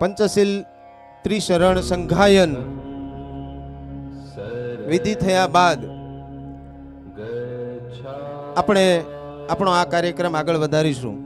પંચશીલ ત્રિશરણ સંઘાયન. વિધિ થયા બાદ આપણે આપણો આ કાર્યક્રમ આગળ વધારીશું.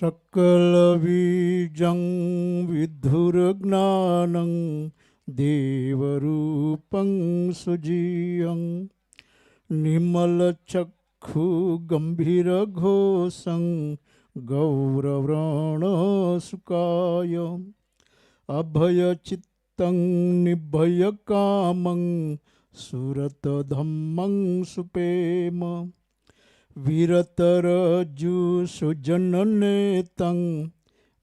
सकलबीजं विद्धुर्ज्ञानं देवरूपं सुजीयं निर्मलचक्षुगम्भीरघोषं गौरव्रणसुकाय अभयचित्तं निभयकामं सुरतधम्मं सुपेम વિરતરજુ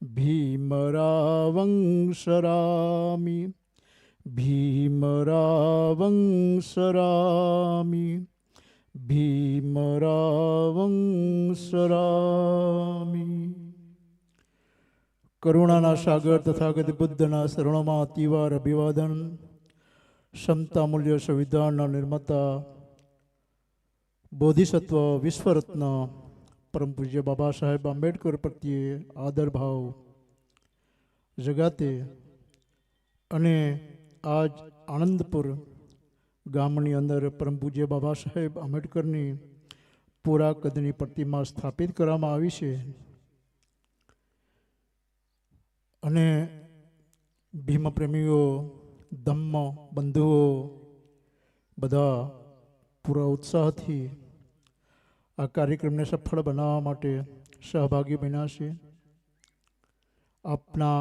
ભીમરાવં સરામિ ભીમરાવંશરામી ભીમરાવંશરામી ભીમરાવં કરુણાના સાગર તથાગત બુદ્ધના શરણોમાં અતિવાર અભિવાદન ક્ષમતા મૂલ્ય સંવિધાનના નિર્માતા બોધિસત્વ વિશ્વરત્ન પરમ પૂજ્ય બાબા સાહેબ આંબેડકર પ્રત્યે આદર ભાવ જગાતે અને આજ આનંદપુર ગામની અંદર પરમ પૂજ્ય બાબા સાહેબ આંબેડકરની પૂરા કદની પ્રતિમા સ્થાપિત કરવામાં આવી છે અને ભીમપ્રેમીઓ ધમ્મ બંધુઓ બધા પૂરા ઉત્સાહથી આ કાર્યક્રમને સફળ બનાવવા માટે સહભાગી બન્યા છે આપના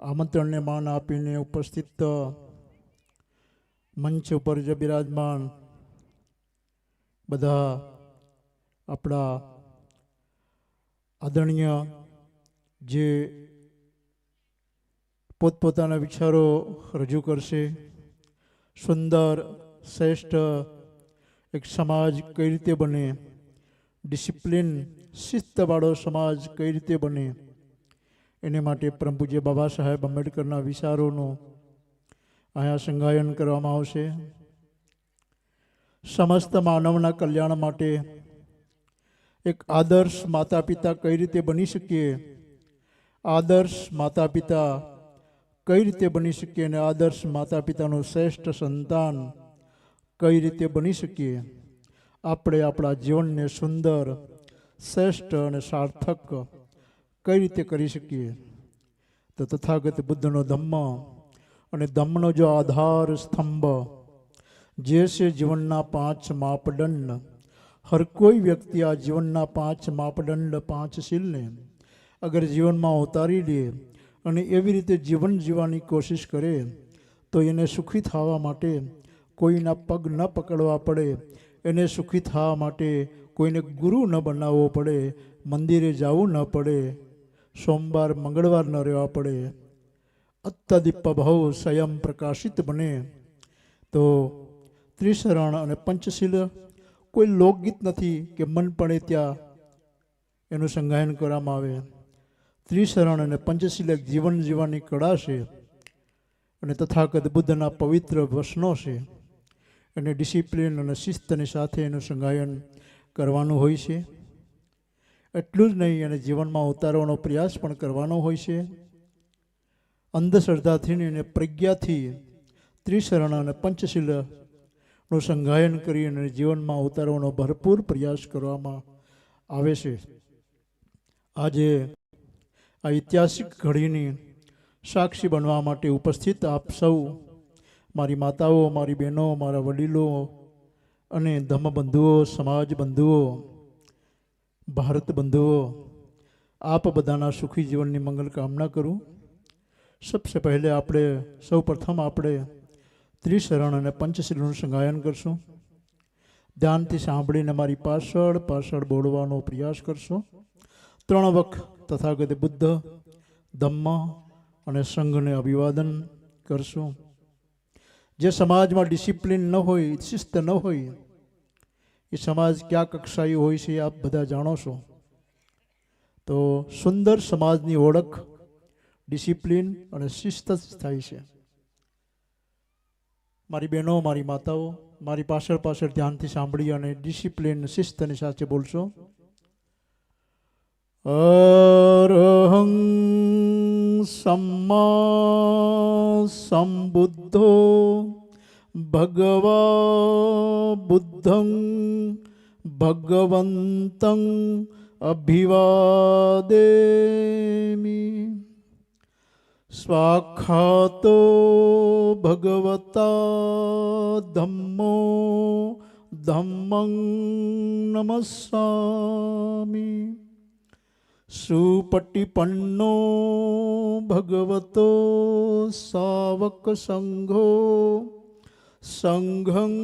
આમંત્રણને માન આપીને ઉપસ્થિત મંચ ઉપર જે બિરાજમાન બધા આપણા આદરણીય જે પોતપોતાના વિચારો રજૂ કરશે, સુંદર, શ્રેષ્ઠ એક સમાજ કઈ રીતે બને? ડિસિપ્લિન શિસ્તવાળો સમાજ કઈ રીતે બને? એને માટે પરમ બાબા સાહેબ આંબેડકરના વિચારોનું અહીંયા સંગાયન કરવામાં આવશે. સમસ્ત માનવના કલ્યાણ માટે એક આદર્શ માતા પિતા કઈ રીતે બની શકીએ? આદર્શ માતા પિતા કઈ રીતે બની શકીએ અને આદર્શ માતા પિતાનું શ્રેષ્ઠ સંતાન કઈ રીતે બની શકીએ? આપણે આપણા જીવનને સુંદર, શ્રેષ્ઠ અને સાર્થક કઈ રીતે કરી શકીએ? તો તથાગત બુદ્ધનો ધમ્મ અને ધમ્મનો જો આધાર સ્તંભ, જે છે જીવનના પાંચ માપદંડ, હર કોઈ વ્યક્તિ આ જીવનના પાંચ માપદંડ, પાંચ શીલને અગર જીવનમાં ઉતારી લે અને એવી રીતે જીવન જીવવાની કોશિશ કરે, તો એને સુખી થવા માટે કોઈના પગ ન પકડવા પડે, એને સુખી થવા માટે કોઈને ગુરુ ન બનાવવો પડે, મંદિરે જવું ન પડે, સોમવાર મંગળવાર ન રહેવા પડે. અત્યદીપ ભાવ સ્વયં પ્રકાશિત બને. તો ત્રિશરણ અને પંચશીલ, કોઈ લોકગીત નથી કે મન પડે ત્યાં, એનું સંગાયન કરવામાં આવે. ત્રિશરણ અને પંચશીલ એક જીવન જીવવાની કળા છે અને તથાગત બુદ્ધના પવિત્ર વસનો છે. અને ડિસિપ્લિન અને શિસ્તની સાથે એનું સંગાયન કરવાનું હોય છે. એટલું જ નહીં, અને જીવનમાં ઉતારવાનો પ્રયાસ પણ કરવાનો હોય છે. અંધશ્રદ્ધાથી અને પ્રજ્ઞાથી ત્રિશરણ અને પંચશીલનું સંગાયન કરી અને જીવનમાં ઉતારવાનો ભરપૂર પ્રયાસ કરવામાં આવે છે. આજે આ ઐતિહાસિક ઘડીની સાક્ષી બનવા માટે ઉપસ્થિત આપ સૌ મારી માતાઓ, મારી બહેનો, મારા વડીલો અને ધમ્મ બંધુઓ સમાજ બંધુઓ, ભારત બંધુઓ, આપ બધાના સુખી જીવનની મંગલ કામના કરું. સબસે પહેલે આપણે સૌ પ્રથમ આપણે ત્રિશરણ અને પંચશીલનું સંગાયન કરશું. ધ્યાનથી સાંભળીને મારી પાછળ પાછળ બોલવાનો પ્રયાસ કરશો. ત્રણ વખત તથાગત બુદ્ધ, ધમ્મ અને સંઘને અભિવાદન કરશું. જે સમાજમાં ડિસિપ્લિન ન હોય, શિસ્ત ન હોય, એ સમાજ ક્યાં કક્ષાએ હોય છે આપ બધા જાણો છો. તો સુંદર સમાજની ઓળખ, ડિસિપ્લિન અને શિસ્ત જ થાય છે. મારી બહેનો, મારી માતાઓ, મારી પાછળ પાછળ ધ્યાનથી સાંભળી અને ડિસિપ્લિન, શિસ્તની સાથે બોલશો. અરહં સમ્મા સંબુદ્ધો ભગવા બુદ્ધં ભગવંतं અભિવાદેમી સ્વાખાતો ભગવતા ધમ્મો ધમ્મં નમસ્સામી સુપટિપન્નો ભગવતો સાવક સંઘો સંઘં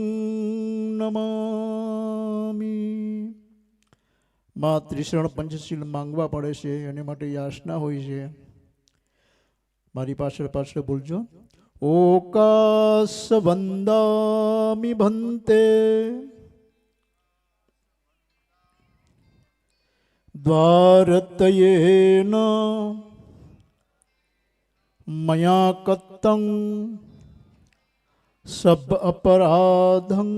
નમામી માં ત્રિશરણ પંચશીલ માંગવા પડે છે એની માટે યાચના હોય છે મારી પાછળ પાછળ બોલજો ઓકાશ વંદામી ભંતે દ્વારતયેન મયા કત્તં સબ અપરાધં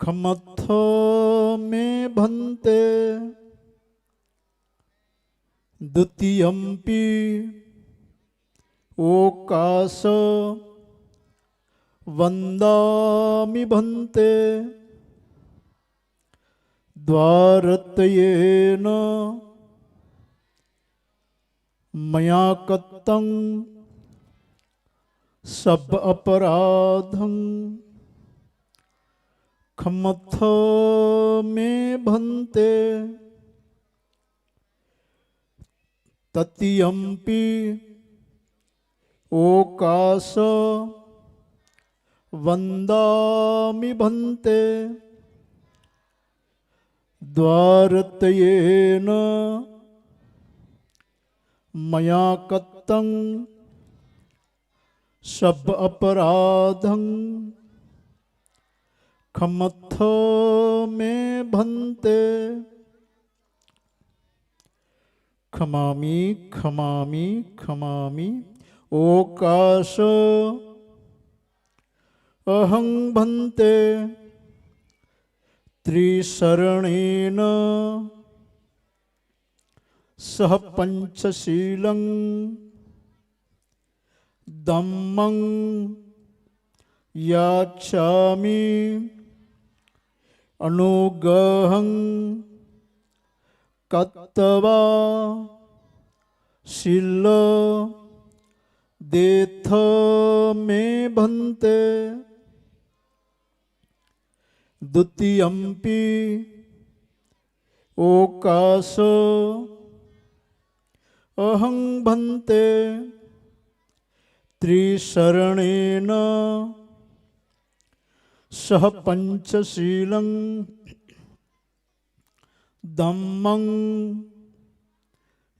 ખમથ મે ભંતે દ્વિતીયમ્પી ઓકાશ વંદામિ ભંતે દ્વારતયેન મયા કત્તં સબ અપરાધં ખમથ મે ભંતે તતિયમ્પી ઓકાશ વંદામિ ભંતે દ્વારતયેન મયા कत्तं सब અપરાધં ખમથ મે ભંતે ખમામી ખમામી ખમામી ઓકાશ અહં ભંતે ત્રિશરણેન સહ पञ्चशीलं दम्मं याच्छामि अनुगहं કત્તવા શીલ દેથ મે ભંતે દ્વિતીયમ્પી ઓકાશ અહં ભંતે त्रिशरणेन સહ पञ्चशीलं દમ્મં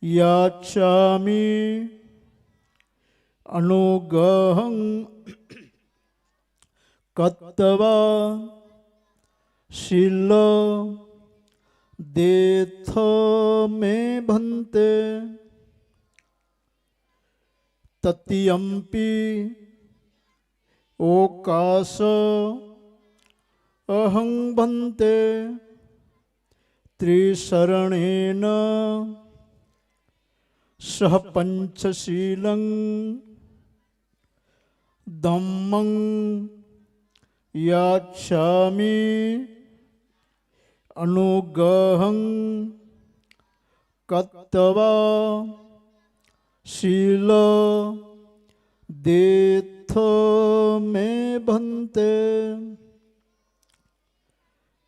યાચ્છામિ અનુગહં કત્તવા શીલ દેથ મે ભંતે તતિયમ્પી ઓકાશ અહં ભંતે ત્રિશરણેન સહ પંચશીલં ધમ્મં યાચ્છામિ અનુગહં કત્તવા શીલ દેથ મે ભંતે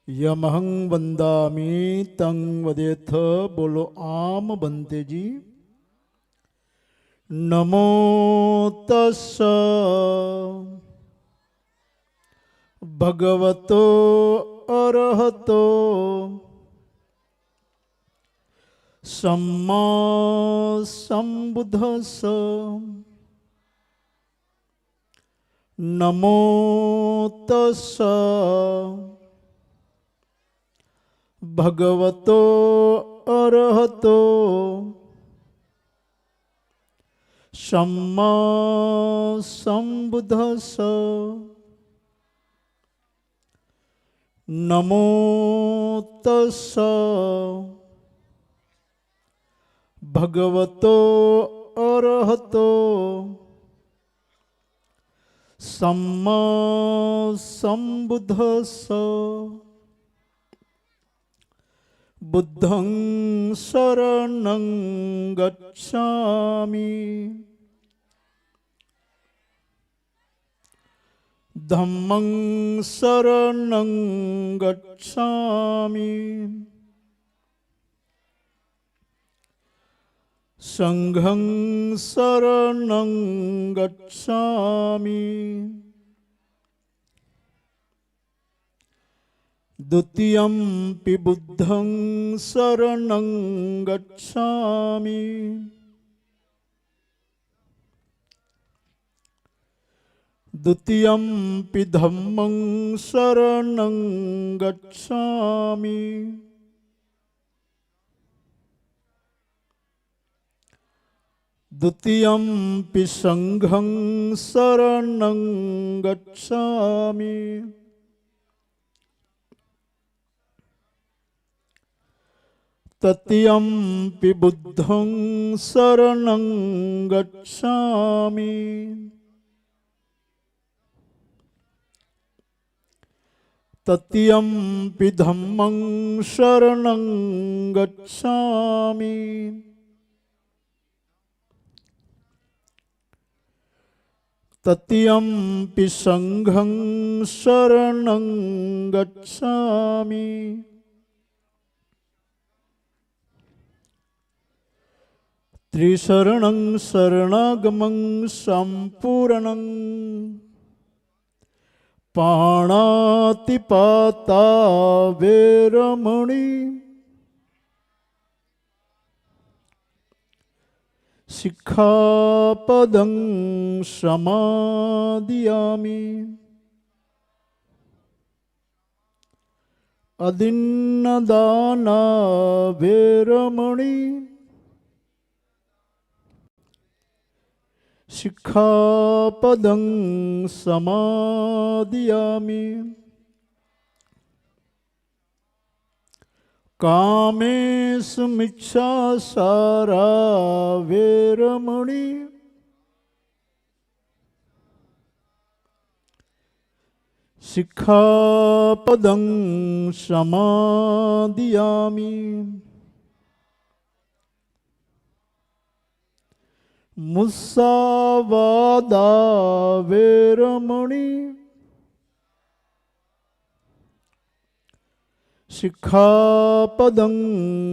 યમહં વંદામી તંગ વદેથ બોલો આમ બંતેજી નમો તસ ભગવતો અરહતો सम्मा सम्बुद्धस नमो तस्स भगवतो अरहतो सम्मा सम्बुद्धस નમો તસ ભગવતો અરહતો સમ સંબુધસ બુદ્ધં શરણં ગચ્છામી ધમ્મં શરણં ગચ્છામિ સંઘં શરણં ગચ્છામિ દ્વિતીયંપિ બુદ્ધં શરણં ગચ્છામિ દ્વિતીયં ધમ્મં શરણં ગચ્છામિ દ્વિતીયં સંઘં શરણં ગચ્છામિ તૃતીયં બુદ્ધં શરણં ગચ્છામી સત્યમ પિધમ્મં શરણં ગચ્છામી તત્યમ પી સંઘં શરણં ગચ્છામી ત્રિશરણં શરણાગમં સંપૂર્ણં પાણાતિપાતા વેરમણી. શિખાપદં સમાદિયામી અદિન્નદાના વેરમણી. શિખાપદં સમાદયામિ કામેશુ મિચ્છા સારા વેરમણી શિખાપદં સમાદયામી મુસાવાદા વેરમણી શિખાપદં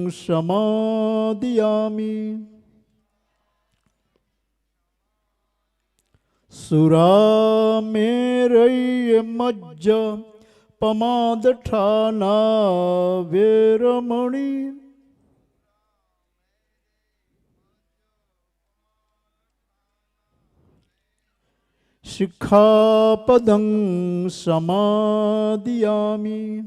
સમાદિયામી. સુરામેરૈમજ્જ પમાદઠાના વેરમણી. शिक्षापदं समादियामि।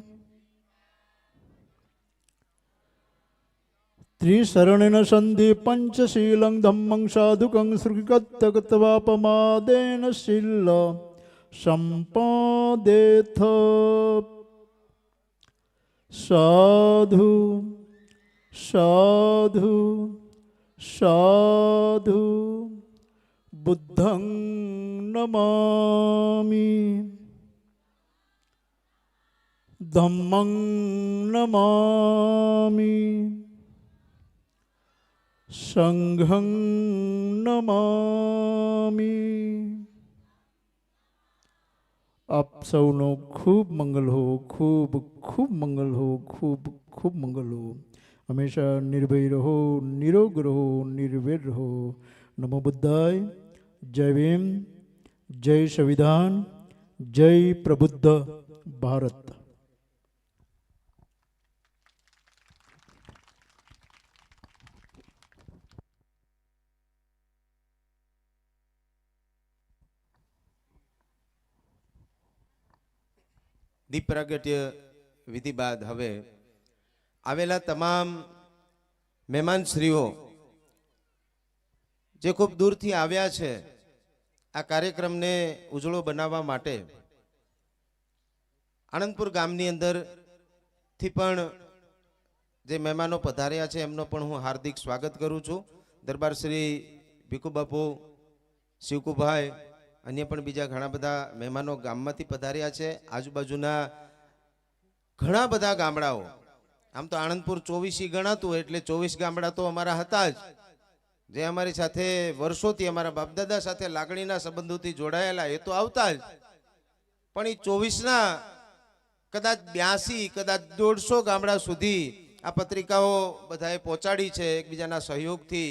त्रिशरणेन सन्धि पञ्चशीलं धम्मं साधुकं सृगत्तगत्वापमादेन शील सम्पादेथ। साधु साधु साधु बुद्धं નમામિ ધમ્મં નમામિ સંઘં નમામિ આપ સૌનો ખૂબ મંગલ હો ખૂબ ખૂબ મંગલ હો ખૂબ ખૂબ મંગલ હો હંમેશા નિર્ભય રહો નિરોગ રહો નિર્વેર રહો નમો બુદ્ધાય જય ભીમ જય સંવિધાન, જય પ્રબુદ્ધ ભારત. દીપ પ્રાગટ્ય વિધિ બાદ હવે આવેલા તમામ મહેમાનશ્રીઓ જે ખૂબ દૂરથી આવ્યા છે આ કાર્યક્રમને ઉજળો બનાવવા માટે આણંદપુર ગામની અંદરથી પણ જે મહેમાનો પધાર્યા છે, એમનો પણ હું હાર્દિક સ્વાગત કરું છું. દરબાર શ્રી ભીખુ બાપુ, શિવકુભાઈ, અન્ય પણ બીજા ઘણા બધા મહેમાનો ગામમાંથી પધાર્યા છે. આજુબાજુના ઘણા બધા ગામડાઓ, આમ તો આણંદપુર ચોવીસી ગણાતું એટલે ચોવીસ ગામડા તો અમારા હતા જ. જે અમારી સાથે વર્ષોથી અમારા બાપદાદા સાથે લાગણીના સંબંધોથી જોડાયેલા, એ તો આવતા જ. પણ એ ચોવીસના કદાચ બ્યાસી, કદાચ દોઢસો ગામડા સુધી આ પત્રિકાઓ બધાએ પહોંચાડી છે, એકબીજાના સહયોગથી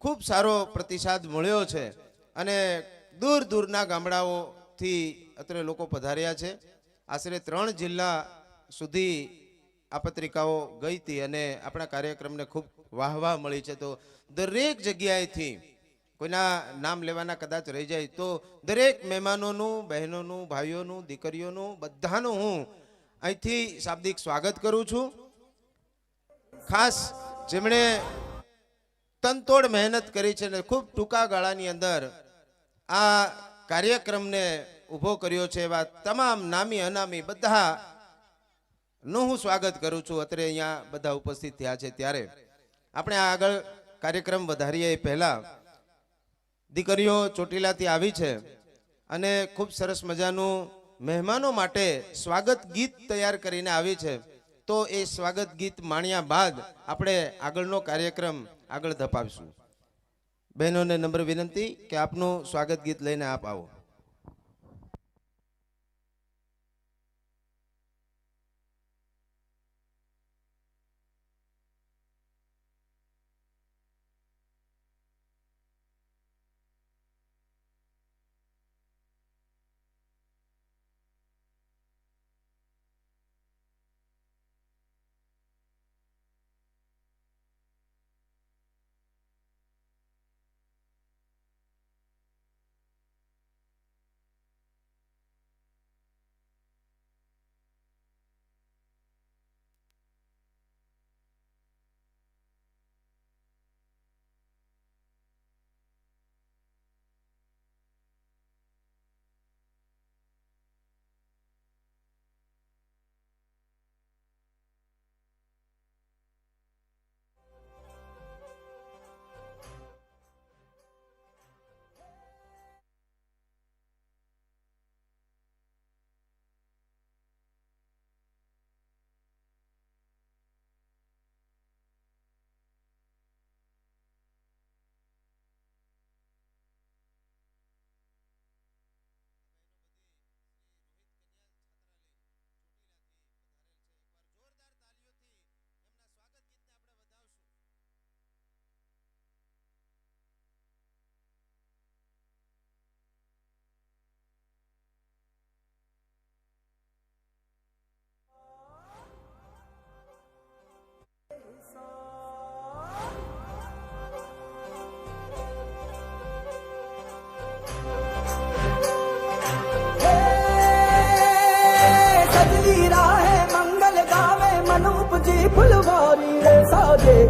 ખૂબ સારો પ્રતિસાદ મળ્યો છે. અને દૂર દૂરના ગામડાઓથી અત્રે લોકો પધાર્યા છે. આશરે ત્રણ જિલ્લા સુધી આ પત્રિકાઓ ગઈ હતી અને આપણા કાર્યક્રમને ખૂબ વાહવાહ મળી છે. તો દરેક જગ્યાએથી કોઈના નામ લેવાના કદાચ રહી જાય, તો દરેક મહેમાનોનું, બહેનોનું, ભાઈઓનું, દીકરીઓનું બધાનું હું અહીંથી શાબ્દિક સ્વાગત કરું છું. ખાસ જેમણે તનતોડ મહેનત કરી છે અને ખૂબ ટૂંકા ગાળાની અંદર આ કાર્યક્રમને ઊભો કર્યો છે એવા તમામ નામી, અનામી બધા નું હું સ્વાગત કરું છું. અત્રે અહીંયા બધા ઉપસ્થિત થયા છે ત્યારે. આપણે આગળ કાર્યક્રમ વધારીએ એ પહેલા. દીકરીઓ ચોટીલાથી આવી છે અને ખૂબ સરસ મજાનું મહેમાનો માટે સ્વાગત ગીત તૈયાર કરીને આવી છે. તો એ સ્વાગત ગીત માણ્યા બાદ આપણે આગળનો કાર્યક્રમ આગળ ધપાવીશું. બહેનોને નંબર વિનંતી કે આપનું સ્વાગત ગીત લઈને આપ આવો.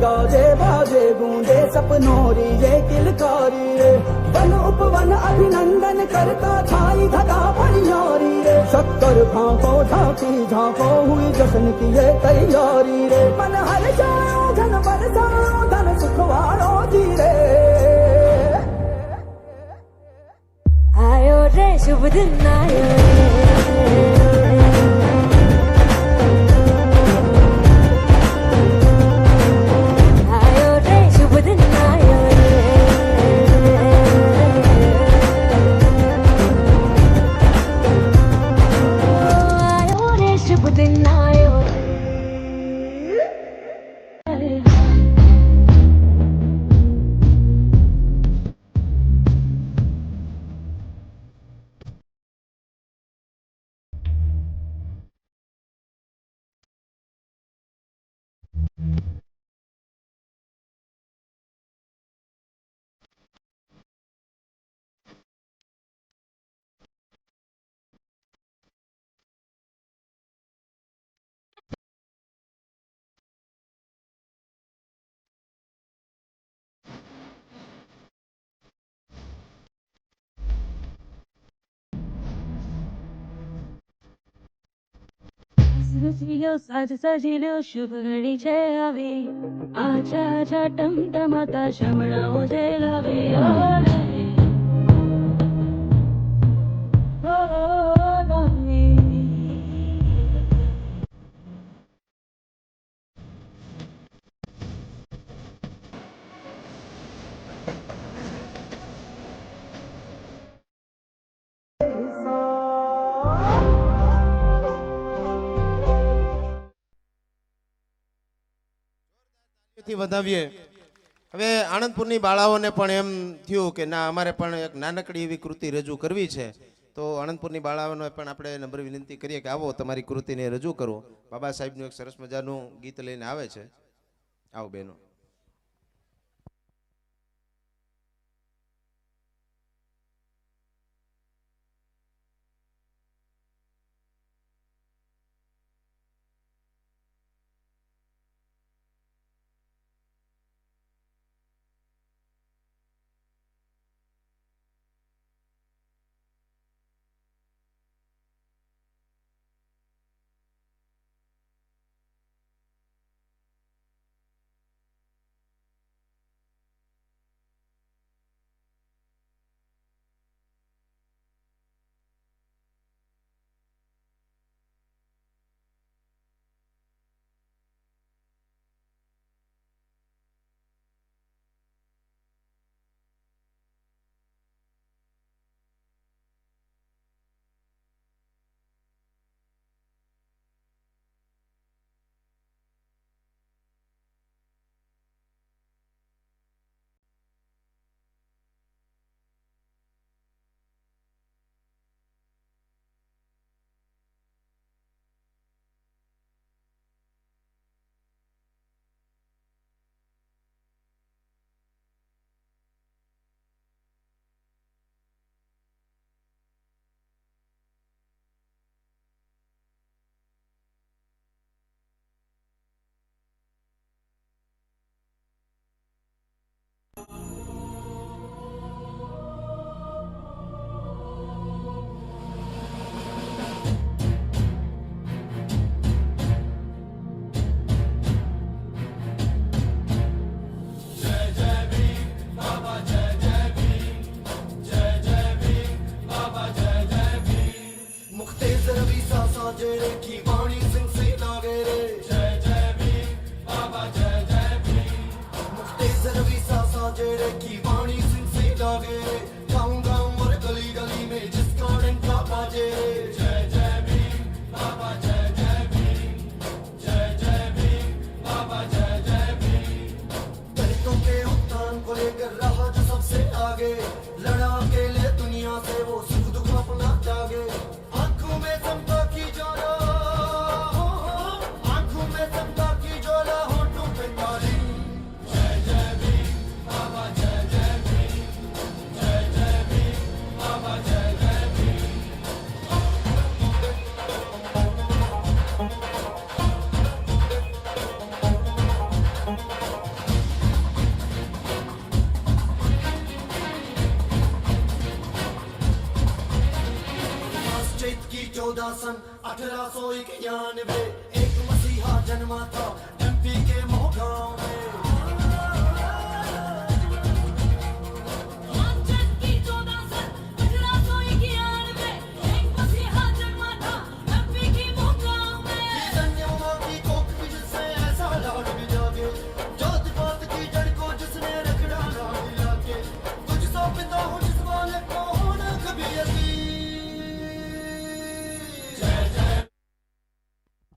गाजे, बाजे, गूंजे, सपनोरी, ये किलकारी रे। वन उपवन अभिनंदन करता छाई धगा पनियारी रे। शक्कर भांको झांकी झांको हुई जश्न की ये तैयारी रे। मन हर जाओ धन बरसाओ धन सुखवारो जी रे। आयो रे, शुभ दिन आयो रे। ઘસીયો સાજ સજીલો શુભ છે આવી. આછા આછા ટમટમાતા શમણાઓ છે લાવે ઝડપથી વધાવીએ. હવે આણંદપુરની બાળાઓને પણ એમ થયું કે ના, અમારે પણ એક નાનકડી એવી કૃતિ રજૂ કરવી છે. તો આણંદપુરની બાળાઓને પણ આપણે નંબર વિનંતી કરીએ કે આવો તમારી કૃતિને રજૂ કરો. બાબા સાહેબનું એક સરસ મજાનું ગીત લઈને આવે છે. આવો બહેનો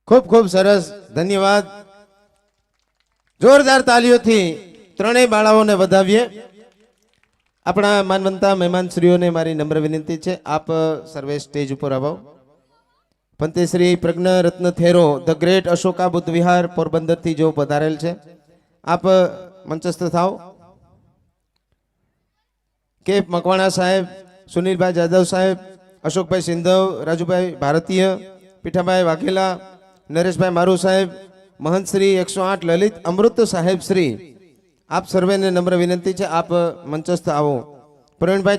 ખૂબ ખૂબ સરસ, ધન્યવાદ. જોરદાર તાલીઓથી ત્રણેય બાળાઓને વધાવીએ. આપણા માનવંતા, મહેમાનશ્રીઓને મારી નમ્ર વિનંતી છે, આપ સર્વે સ્ટેજ ઉપર આવો. પંતેશ્રી પ્રજ્ઞ રત્ન થેરો, ધ ગ્રેટ અશોકા બુદ્ધ વિહાર પોરબંદરથી જો પધારેલ છે. આપ મંચસ્થ થાવ કે મકવાણા સાહેબ, સુનિલભાઈ જાદવ સાહેબ, અશોકભાઈ સિંધવ, રાજુભાઈ ભારતીય, પીઠાભાઈ વાઘેલા નરેશભાઈ મારું સાહેબ, મહંત શ્રી એકસો આઠ લલિત અમૃત સાહેબ શ્રી. આપ સર્વેને નમ્ર વિનંતી છે, આપ મંચસ્થ આવો. પ્રવીણભાઈ